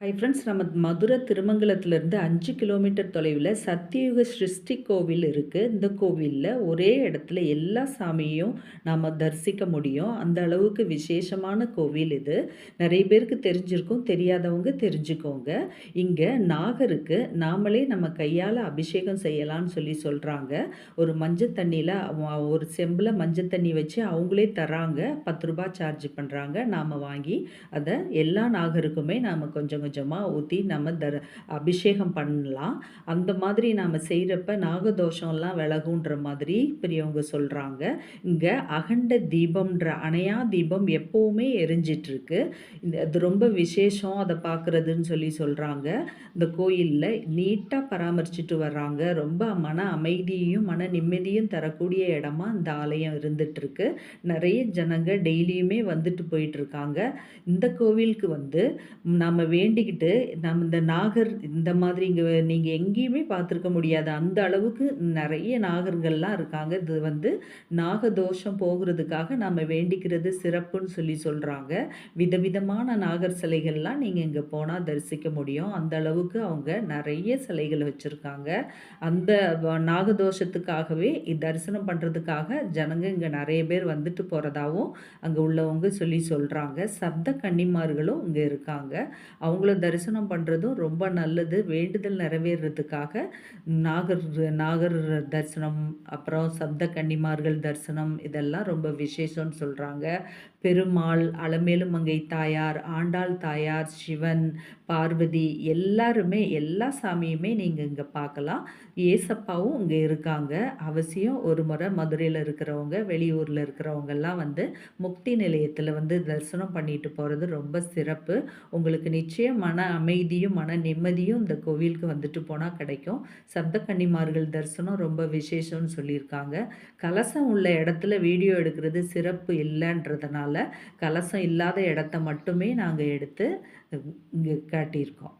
Hi friends நம்ம மதுரை திருமங்கலத்திலேருந்து அஞ்சு kilometre தொலைவில் சத்தியுக சிருஷ்டி கோவில் இருக்குது இந்த கோவிலில் ஒரே இடத்துல எல்லா சாமியும் நாம் தரிசிக்க முடியும். அந்த அளவுக்கு விசேஷமான கோவில் இது. நிறைய பேருக்கு தெரிஞ்சிருக்கும் தெரியாதவங்க தெரிஞ்சுக்கோங்க. இங்கே நாகருக்கு நாமளே நம்ம கையால் அபிஷேகம் செய்யலாம்னு சொல்லி சொல்கிறாங்க ஒரு மஞ்சள் தண்ணியில் ஒரு செம்பில் மஞ்சள் தண்ணி வச்சு அவங்களே தராங்க பத்து ரூபாய் சார்ஜ் பண்ணுறாங்க நாம் வாங்கி அதை எல்லா நாகருக்குமே நாம் கொஞ்சம் கொஞ்சமாக ஊற்றி நம்ம தர அபிஷேகம் பண்ணலாம். அந்த மாதிரி நாம் செய்கிறப்ப நாகதோஷம்லாம் விலகுன்ற மாதிரி பெரியவங்க சொல்கிறாங்க இங்கே அகண்ட தீபம்ன்ற அணையா தீபம் எப்போவுமே எரிஞ்சிட்ருக்கு. இந்த அது ரொம்ப விசேஷம் அதை பார்க்குறதுன்னு சொல்லி சொல்கிறாங்க இந்த கோயிலில் நீட்டாக பராமரிச்சுட்டு வர்றாங்க. ரொம்ப மன அமைதியையும் மன நிம்மதியும் தரக்கூடிய இடமா இந்த ஆலயம் இருந்துகிட்ருக்கு நிறைய ஜனங்க டெய்லியுமே வந்துட்டு போயிட்டுருக்காங்க இந்த கோவிலுக்கு வந்து நம்ம வேண்டி வேண்டிக்கிட்டு நம்ம இந்த நாகர் இந்த மாதிரி இங்கே நீங்கள் எங்கேயுமே பார்த்துருக்க முடியாது அந்த அளவுக்கு நிறைய நாகர்கள்லாம் இருக்காங்க. இது வந்து நாகதோஷம் போகிறதுக்காக நம்ம வேண்டிக்கிறது சிறப்புன்னு சொல்லி சொல்கிறாங்க விதவிதமான நாகர் சிலைகள்லாம் நீங்கள் இங்கே போனால் தரிசிக்க முடியும். அந்த அளவுக்கு அவங்க நிறைய சிலைகள் வச்சுருக்காங்க. அந்த நாகதோஷத்துக்காகவே தரிசனம் பண்ணுறதுக்காக ஜனங்க இங்கே நிறைய பேர் வந்துட்டு போகிறதாவும் அங்கே உள்ளவங்க சொல்லி சொல்கிறாங்க சப்த கன்னிமார்களும் இங்கே இருக்காங்க. அவங்க அவங்கள தரிசனம் பண்ணுறதும் ரொம்ப நல்லது. வேண்டுதல் நிறைவேறதுக்காக நாகர் நாகர் தரிசனம் அப்புறம் சப்த கன்னிமார்கள் தரிசனம் இதெல்லாம் ரொம்ப விசேஷம்னு சொல்கிறாங்க பெருமாள் அலமேலுமங்கை தாயார் ஆண்டாள் தாயார் சிவன் பார்வதி எல்லாருமே எல்லா சாமியுமே நீங்கள் இங்கே பார்க்கலாம். ஏசப்பாவும் இங்கே இருக்காங்க. அவசியம் ஒரு முறை மதுரையில் இருக்கிறவங்க வெளியூரில் இருக்கிறவங்கெல்லாம் வந்து முக்தி நிலையத்தில் வந்து தரிசனம் பண்ணிட்டு போகிறது ரொம்ப சிறப்பு. உங்களுக்கு நிச்சயம் மன அமைதியும் மன நிம்மதியும் இந்த கோவிலுக்கு வந்துட்டு போனால் கிடைக்கும். சப்த கன்னிமார்கள் தரிசனம் ரொம்ப விசேஷம்னு சொல்லியிருக்காங்க. கலசம் உள்ள இடத்துல வீடியோ எடுக்கிறது சிறப்பு இல்லைன்றதுனால கலசம் இல்லாத இடத்த மட்டுமே நாங்கள் எடுத்து இங்கே காட்டியிருக்கோம்.